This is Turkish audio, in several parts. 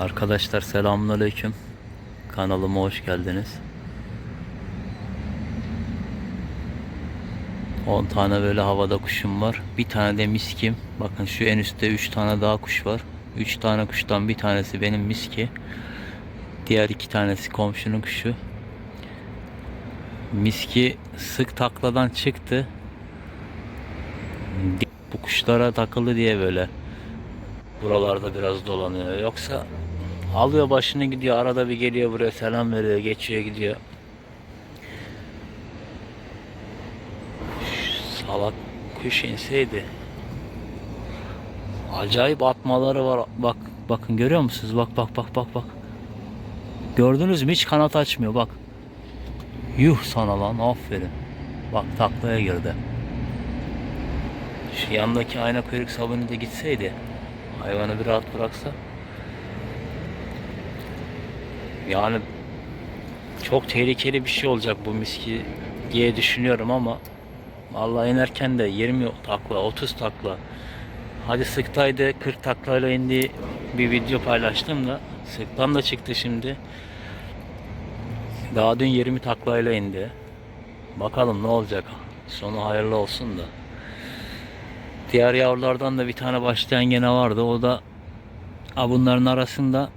Arkadaşlar selamünaleyküm. Kanalıma hoş geldiniz. 10 tane böyle havada kuşum var. Bir tane de miskim. Bakın şu en üstte 3 tane daha kuş var. 3 tane kuştan bir tanesi benim miski. Diğer iki tanesi komşunun kuşu. Miski sık takladan çıktı. Bu kuşlara takıldı diye böyle buralarda biraz dolanıyor. Yoksa alıyor başını gidiyor arada bir geliyor buraya selam veriyor geçiyor gidiyor. Salak kuş inseydi. Acayip atmaları var. Bak bakın görüyor musunuz? Bak bak bak bak bak. Gördünüz mü? Hiç kanat açmıyor bak. Yuh sana lan aferin. Bak taklaya girdi. Şu yandaki ayna kuyruk sabunu da gitseydi. Hayvanı bir rahat bıraksa. Yani çok tehlikeli bir şey olacak bu miski diye düşünüyorum ama vallahi inerken de 20 takla, 30 takla. Hadi sıktaydı 40 taklayla indiği bir video paylaştım da sıktan da çıktı şimdi. Daha dün 20 taklayla indi. Bakalım ne olacak. Sonu hayırlı olsun da. Diğer yavrulardan da bir tane başlayan gene vardı. O da bunların arasında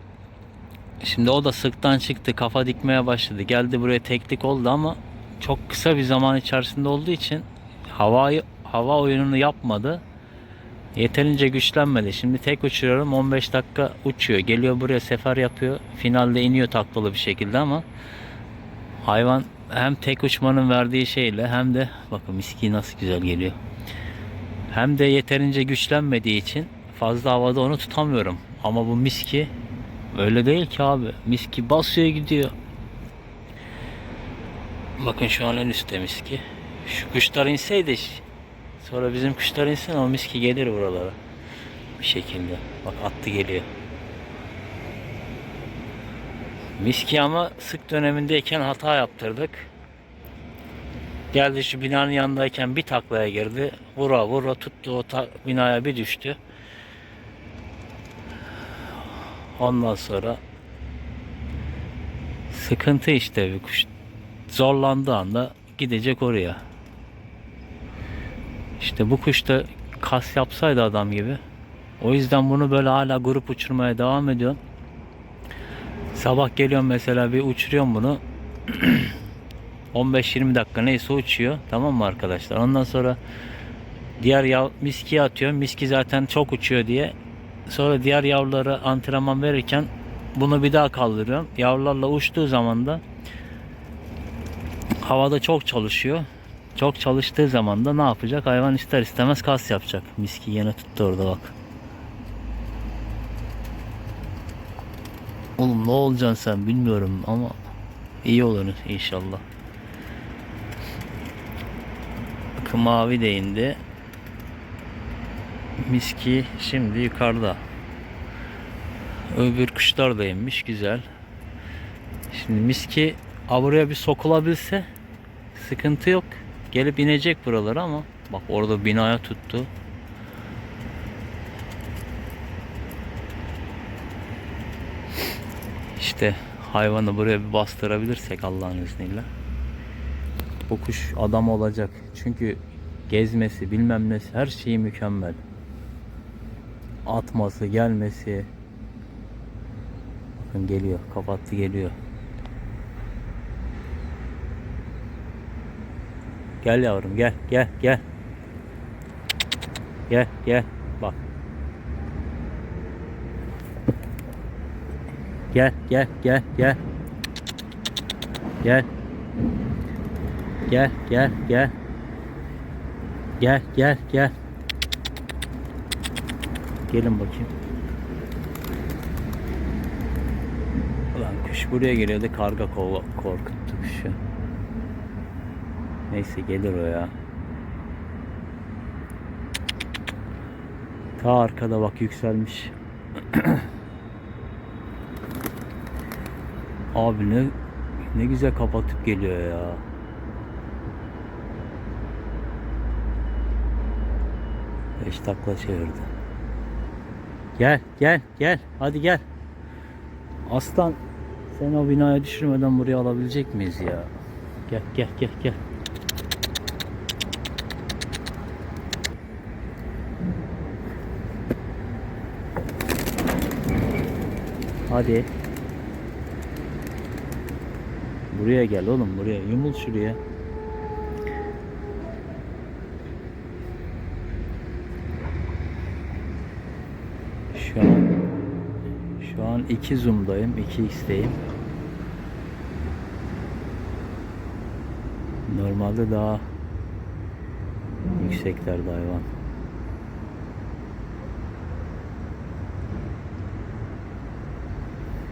şimdi o da sıktan çıktı. Kafa dikmeye başladı. Geldi buraya teknik oldu ama çok kısa bir zaman içerisinde olduğu için havayı hava oyununu yapmadı. Yeterince güçlenmedi. Şimdi tek uçuruyorum. 15 dakika uçuyor. Geliyor buraya sefer yapıyor. Finalde iniyor taklalı bir şekilde ama hayvan hem tek uçmanın verdiği şeyle hem de bakın miski nasıl güzel geliyor. Hem de yeterince güçlenmediği için fazla havada onu tutamıyorum. Ama bu miski öyle değil ki abi. Miski basıyor gidiyor. Bakın şu an en üstte miski. Şu kuşlar inseydi sonra bizim kuşlar insin o miski gelir buralara. Bir şekilde. Bak attı geliyor. Miski ama sık dönemindeyken hata yaptırdık. Geldi şu binanın yanındayken bir taklaya girdi. Vura vura tuttu o binaya bir düştü. Ondan sonra sıkıntı işte bir kuş zorlandığı anda gidecek oraya. İşte bu kuş da kas yapsaydı adam gibi. O yüzden bunu böyle hala grup uçurmaya devam ediyorum. Sabah geliyorum mesela bir uçuruyorum bunu. 15-20 dakika neyse uçuyor. Tamam mı arkadaşlar? Ondan sonra diğer yav miski atıyorum. Miski zaten çok uçuyor diye. Sonra diğer yavrulara antrenman verirken bunu bir daha kaldırıyorum. Yavrularla uçtuğu zaman da havada çok çalışıyor. Çok çalıştığı zaman da ne yapacak? Hayvan ister istemez kas yapacak. Miski yine tuttu orada bak. Oğlum ne olacaksın sen bilmiyorum ama iyi olur inşallah. Bakın mavi de indi. Miski şimdi yukarıda. Öbür kuşlar da inmiş güzel. Şimdi miski buraya bir sokulabilse sıkıntı yok. Gelip inecek buralara ama bak orada binaya tuttu. İşte hayvanı buraya bir bastırabilirsek Allah'ın izniyle. Bu kuş adam olacak. Çünkü gezmesi bilmem nesi her şeyi mükemmel. Atması gelmesi. Bakın geliyor kapattı geliyor. Gel yavrum gel gel gel. Gel gel bak. Gel gel gel gel. Gel. Gel gel gel. Gel gel gel. Gelin bakayım. Ulan kuş buraya geliyordu karga kova korkuttu kuşu. Neyse gelir o ya. Ta arkada bak yükselmiş. Abi ne ne güzel kapatıp geliyor ya. Beş takla çevirdi. Gel gel gel hadi gel. Aslan sen o binaya düşürmeden buraya alabilecek miyiz ya? Gel gel gel gel. Hadi. Buraya gel oğlum buraya. Yumul şuraya. Şu an şu an 2 zoom'dayım, 2x'teyim. Normalde daha yükseklerde hayvan.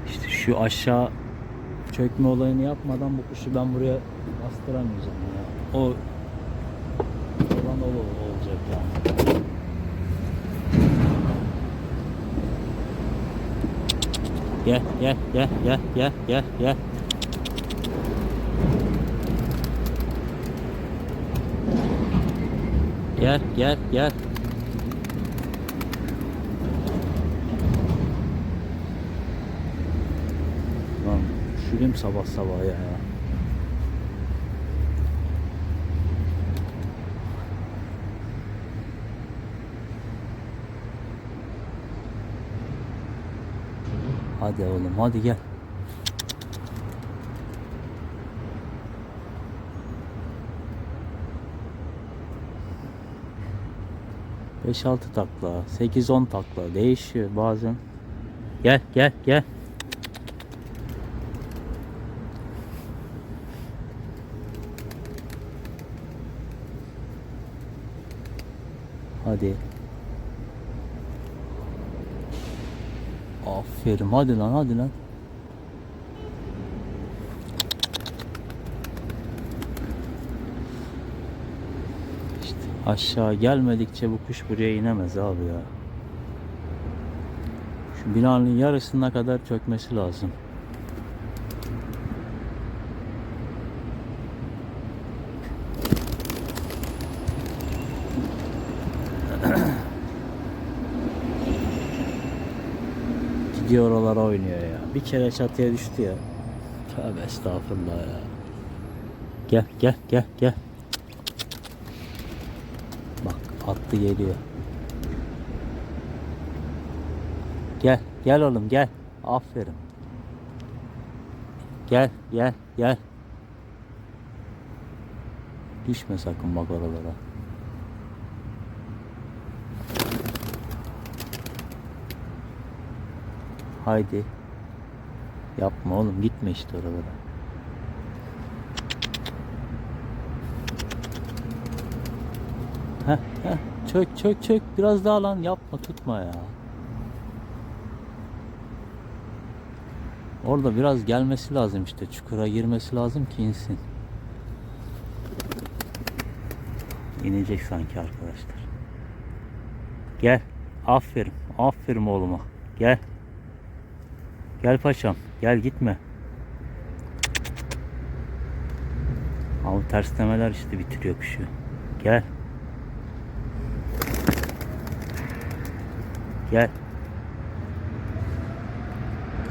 İşte şu aşağı çökme olayını yapmadan bu kuşu ben buraya bastıramayacağım ya. O olan olacak yani. Gel gel gel gel gel gel gel. Gel gel gel. Lan üşüdüm sabah sabah ya. Hadi oğlum hadi gel. Beş altı takla, sekiz on takla değişiyor bazen. Gel gel gel. Hadi. Aferin hadi lan hadi lan. İşte aşağı gelmedikçe bu kuş buraya inemez abi ya. Şu binanın yarısına kadar çökmesi lazım. Gidiyor oralara oynuyor ya. Bir kere çatıya düştü ya. Tövbe estağfurullah ya. Gel gel gel gel. Bak attı geliyor. Gel gel oğlum gel. Aferin. Gel gel gel. Düşme sakın bak oralara. Haydi. Yapma oğlum gitme işte oralara. Heh, heh. Çök çök çök biraz daha lan yapma tutma ya. Orada biraz gelmesi lazım işte çukura girmesi lazım ki insin. İnecek sanki arkadaşlar. Gel. Aferin. Aferin oğluma. Gel. Gel paşam. Gel gitme. Ama terslemeler işte bitiriyor kuşu. Gel. Gel.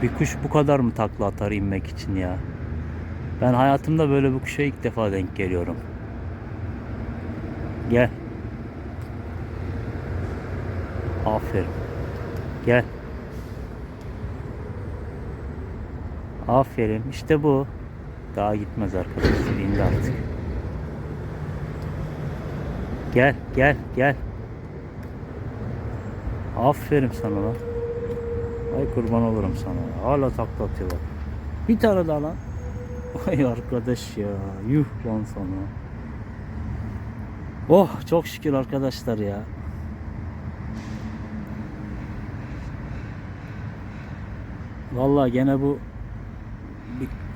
Bir kuş bu kadar mı takla atar inmek için ya? Ben hayatımda böyle bir kuşa ilk defa denk geliyorum. Gel. Aferin. Gel. Aferin. İşte bu. Daha gitmez arkadaşlar. İndi artık. Gel, gel, gel. Aferin sana lan. Ay kurban olurum sana. Hala takla atıyor bak. Bir tane daha lan. Ay arkadaş ya. Yuh lan sana. Oh çok şükür arkadaşlar ya. Vallahi gene bu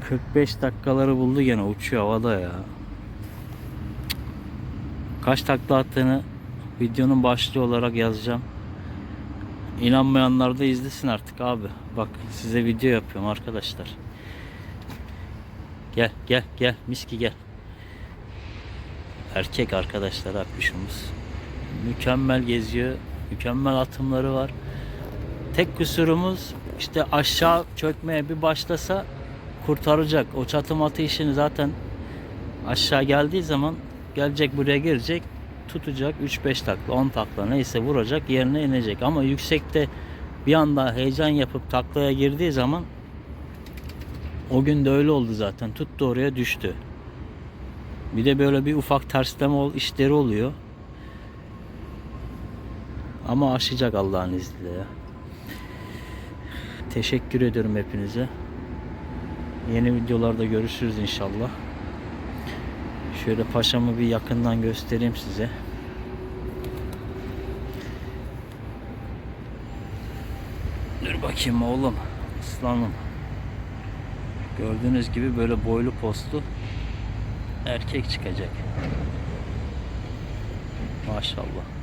45 dakikaları buldu gene uçuyor havada ya. Kaç takla attığını videonun başlığı olarak yazacağım. İnanmayanlar da izlesin artık abi. Bak size video yapıyorum arkadaşlar. Gel gel gel miski gel. Erkek arkadaşlar akmışımız. Mükemmel geziyor. Mükemmel atımları var. Tek kusurumuz işte aşağı çökmeye bir başlasa kurtaracak. O çatı matı işini zaten aşağı geldiği zaman gelecek buraya girecek tutacak 3-5 takla 10 takla neyse vuracak yerine inecek ama yüksekte bir anda heyecan yapıp taklaya girdiği zaman o gün de öyle oldu zaten tuttu oraya düştü. Bir de böyle bir ufak tersleme işleri oluyor. Ama aşacak Allah'ın izniyle ya. Teşekkür ediyorum hepinize. Yeni videolarda görüşürüz inşallah. Şöyle paşamı bir yakından göstereyim size. Dur bakayım oğlum. Aslanım. Gördüğünüz gibi böyle boylu postlu erkek çıkacak. Maşallah.